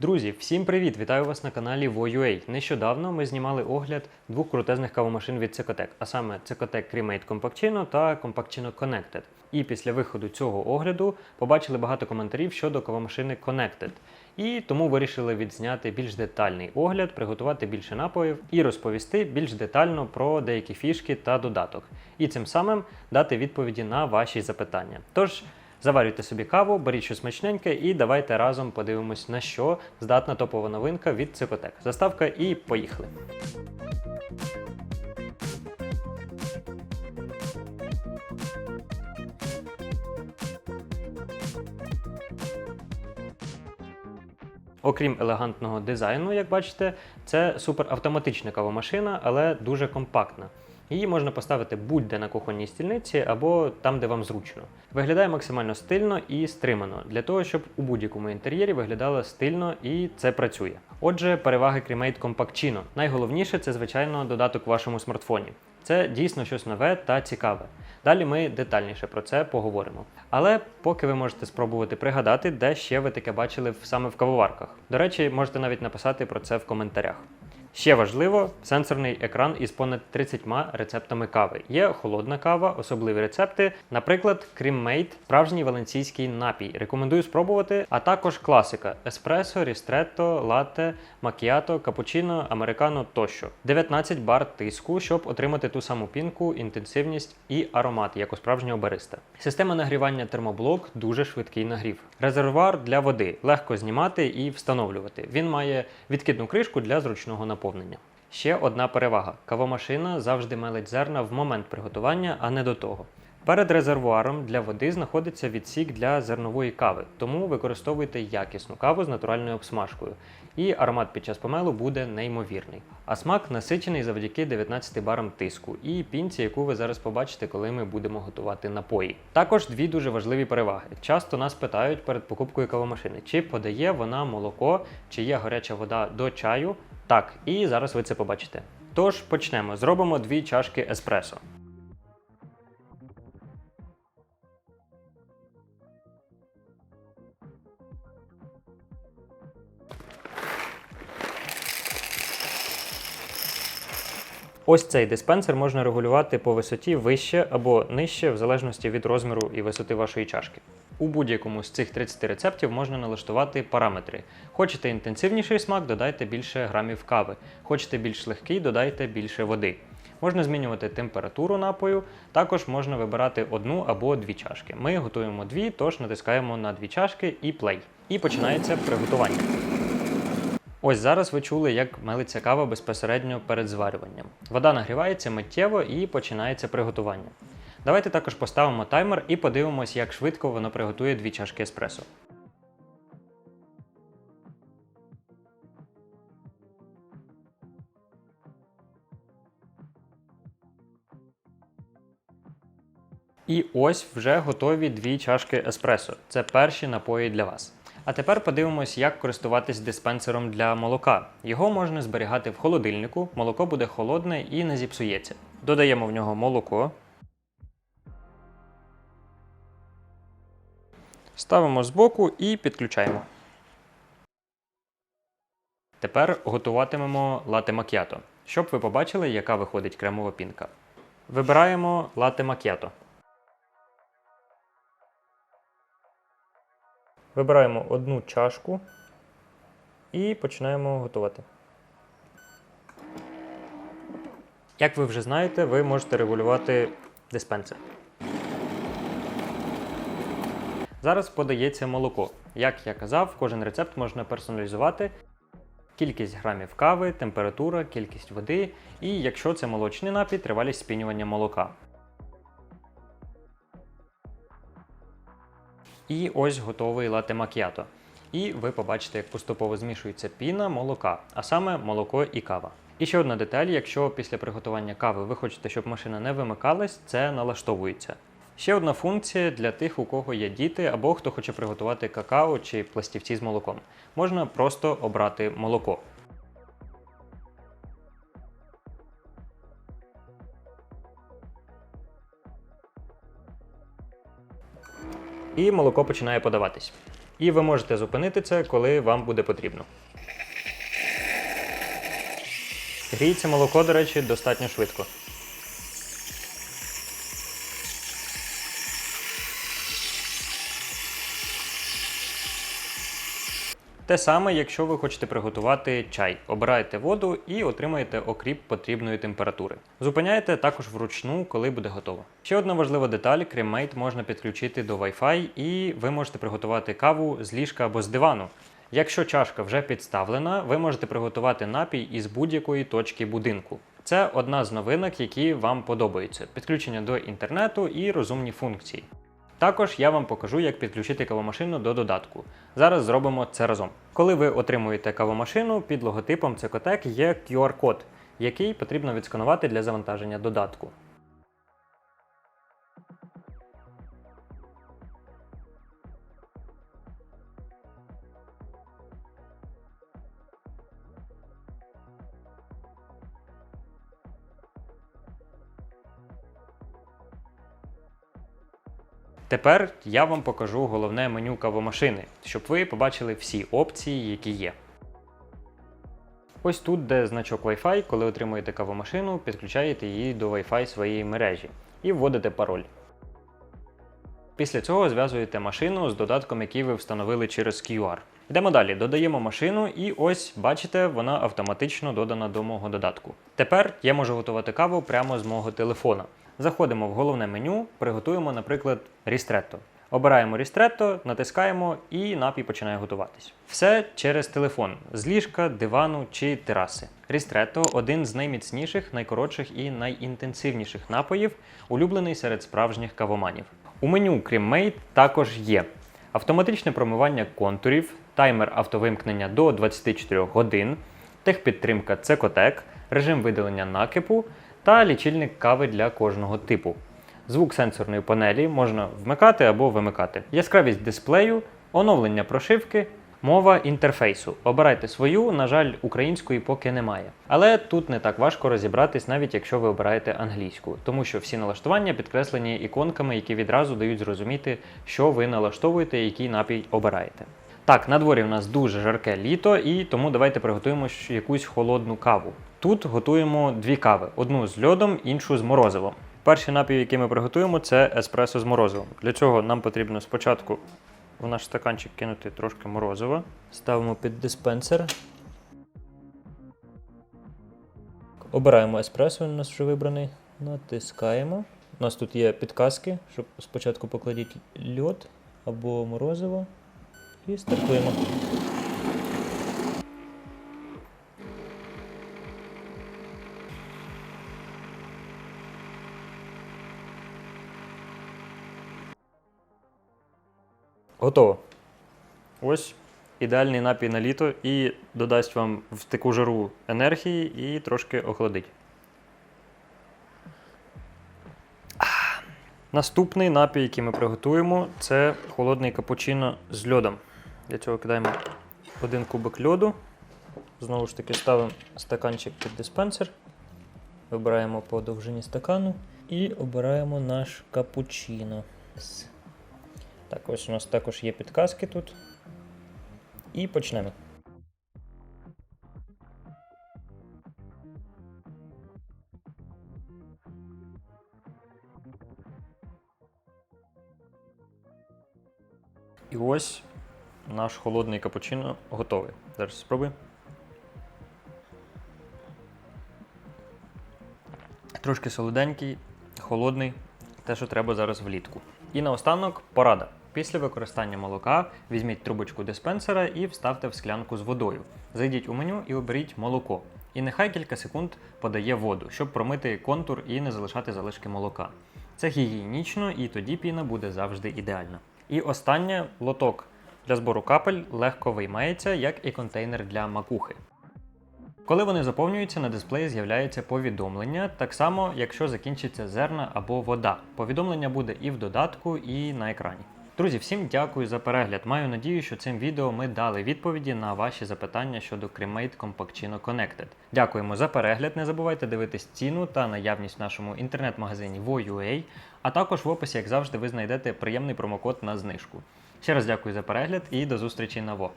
Друзі, всім привіт! Вітаю вас на каналі Voyua. Нещодавно ми знімали огляд двох крутезних кавомашин від Cecotec, а саме Cecotec Cremate Compactino та Compactino Connected. І після виходу цього огляду побачили багато коментарів щодо кавомашини Connected. І тому вирішили відзняти більш детальний огляд, приготувати більше напоїв і розповісти більш детально про деякі фішки та додаток. І цим самим дати відповіді на ваші запитання. Тож. Заварюйте собі каву, беріть щось смачненьке і давайте разом подивимось, на що здатна топова новинка від Цикотек. Заставка і поїхали. Окрім елегантного дизайну, як бачите, це суперавтоматична кавомашина, але дуже компактна. Її можна поставити будь-де на кухонній стільниці або там, де вам зручно. Виглядає максимально стильно і стримано для того, щоб у будь-якому інтер'єрі виглядало стильно і це працює. Отже, переваги Cremate Compactino. Найголовніше це, звичайно, додаток вашому смартфоні. Це дійсно щось нове та цікаве. Далі ми детальніше про це поговоримо. Але поки ви можете спробувати пригадати, де ще ви таке бачили саме в кавоварках. До речі, можете навіть написати про це в коментарях. Ще важливо, сенсорний екран із понад 30 рецептами кави. Є холодна кава, особливі рецепти, наприклад, Creammate, справжній валенційський напій. Рекомендую спробувати, а також класика: еспресо, рістретто, латте, макіато, капучино, американо тощо. 19 бар тиску, щоб отримати ту саму пінку, інтенсивність і аромат, як у справжнього бариста. Система нагрівання термоблок дуже швидкий нагрів. Резервуар для води легко знімати і встановлювати. Він має відкидну кришку для зручного наповнення. Ще одна перевага: кавомашина завжди мелить зерна в момент приготування, а не до того. Перед резервуаром для води знаходиться відсік для зернової кави, тому використовуйте якісну каву з натуральною обсмажкою, і аромат під час помелу буде неймовірний. А смак насичений завдяки 19 барам тиску і пінці, яку ви зараз побачите, коли ми будемо готувати напої. Також дві дуже важливі переваги. Часто нас питають перед покупкою кавомашини, чи подає вона молоко, чи є гаряча вода до чаю. Так, і зараз ви це побачите. Тож почнемо. Зробимо дві чашки еспресо. Ось цей диспенсер можна регулювати по висоті вище або нижче, в залежності від розміру і висоти вашої чашки. У будь-якому з цих 30 рецептів можна налаштувати параметри. Хочете інтенсивніший смак, додайте більше грамів кави. Хочете більш легкий, додайте більше води. Можна змінювати температуру напою, також можна вибирати одну або дві чашки. Ми готуємо дві, тож натискаємо на дві чашки і плей. І починається приготування. Ось зараз ви чули, як мелиться кава безпосередньо перед зварюванням. Вода нагрівається миттєво і починається приготування. Давайте також поставимо таймер і подивимось, як швидко воно приготує дві чашки еспресо. І ось вже готові дві чашки еспресо. Це перші напої для вас. А тепер подивимось, як користуватись диспенсером для молока. Його можна зберігати в холодильнику, молоко буде холодне і не зіпсується. Додаємо в нього молоко. Ставимо збоку і підключаємо. Тепер готуватимемо лате макіато, щоб ви побачили, яка виходить кремова пінка. Вибираємо лате макіато. Вибираємо одну чашку і починаємо готувати. Як ви вже знаєте, ви можете регулювати диспенсер. Зараз подається молоко. Як я казав, кожен рецепт можна персоналізувати. Кількість грамів кави, температура, кількість води і, якщо це молочний напій, тривалість спінювання молока. І ось готовий лате макіато. І ви побачите, як поступово змішується піна молока, а саме молоко і кава. І ще одна деталь: якщо після приготування кави ви хочете, щоб машина не вимикалась, це налаштовується. Ще одна функція для тих, у кого є діти або хто хоче приготувати какао чи пластівці з молоком. Можна просто обрати молоко. І молоко починає подаватись. І ви можете зупинити це, коли вам буде потрібно. Гріється молоко, до речі, достатньо швидко. Те саме, якщо ви хочете приготувати чай, обираєте воду і отримаєте окріп потрібної температури. Зупиняєте також вручну, коли буде готово. Ще одна важлива деталь: креммейт можна підключити до Wi-Fi, і ви можете приготувати каву з ліжка або з дивану. Якщо чашка вже підставлена, ви можете приготувати напій із будь-якої точки будинку. Це одна з новинок, які вам подобаються: підключення до інтернету і розумні функції. Також я вам покажу, як підключити кавомашину до додатку. Зараз зробимо це разом. Коли ви отримуєте кавомашину, під логотипом Цекотек є QR-код, який потрібно відсканувати для завантаження додатку. Тепер я вам покажу головне меню кавомашини, щоб ви побачили всі опції, які є. Ось тут, де значок Wi-Fi, коли отримуєте кавомашину, підключаєте її до Wi-Fi своєї мережі і вводите пароль. Після цього зв'язуєте машину з додатком, який ви встановили через QR. Йдемо далі, додаємо машину, і ось бачите, вона автоматично додана до мого додатку. Тепер я можу готувати каву прямо з мого телефона. Заходимо в головне меню, приготуємо, наприклад, рістретто. Обираємо рістретто, натискаємо і напій починає готуватись. Все через телефон з ліжка, дивану чи тераси. Рістретто один з найміцніших, найкоротших і найінтенсивніших напоїв, улюблений серед справжніх кавоманів. У меню, крім Mate, також є автоматичне промивання контурів, таймер автовимкнення до 24 годин, техпідтримка Цекотек, режим видалення накипу та лічильник кави для кожного типу. Звук сенсорної панелі можна вмикати або вимикати. Яскравість дисплею, оновлення прошивки, мова інтерфейсу. Обирайте свою, на жаль, української поки немає. Але тут не так важко розібратись, навіть якщо ви обираєте англійську, тому що всі налаштування підкреслені іконками, які відразу дають зрозуміти, що ви налаштовуєте і який напій обираєте. Так, на дворі в нас дуже жарке літо, і тому давайте приготуємо якусь холодну каву. Тут готуємо дві кави: одну з льодом, іншу з морозивом. Перший напій, який ми приготуємо, це еспресо з морозивом. Для цього нам потрібно спочатку в наш стаканчик кинути трошки морозива. Ставимо під диспенсер. Обираємо еспресо, у нас вже вибраний. Натискаємо. У нас тут є підказки, щоб спочатку покладіть льод або морозиво. І стартуємо. Готово. Ось ідеальний напій на літо і додасть вам в таку жару енергії і трошки охолодить. Ах. Наступний напій, який ми приготуємо, це холодний капучино з льодом. Для цього кидаємо один кубик льоду. Знову ж таки, ставимо стаканчик під диспенсер. Вибираємо по довжині стакану і обираємо наш капучино. Так, ось у нас також є підказки тут. І почнемо. І ось наш холодний капучино готовий. Зараз спробуй. Трошки солоденький, холодний, те, що треба зараз влітку. І наостанок порада. Після використання молока візьміть трубочку диспенсера і вставте в склянку з водою. Зайдіть у меню і оберіть молоко. І нехай кілька секунд подає воду, щоб промити контур і не залишати залишки молока. Це гігієнічно і тоді піна буде завжди ідеальна. І останнє лоток для збору капель легко виймається, як і контейнер для макухи. Коли вони заповнюються, на дисплеї з'являється повідомлення, так само, якщо закінчиться зерна або вода. Повідомлення буде і в додатку, і на екрані. Друзі, всім дякую за перегляд. Маю надію, що цим відео ми дали відповіді на ваші запитання щодо Cremate Compactino Connected. Дякуємо за перегляд. Не забувайте дивитись ціну та наявність в нашому інтернет-магазині Vo.ua, а також в описі, як завжди, ви знайдете приємний промокод на знижку. Ще раз дякую за перегляд і до зустрічі на ВО.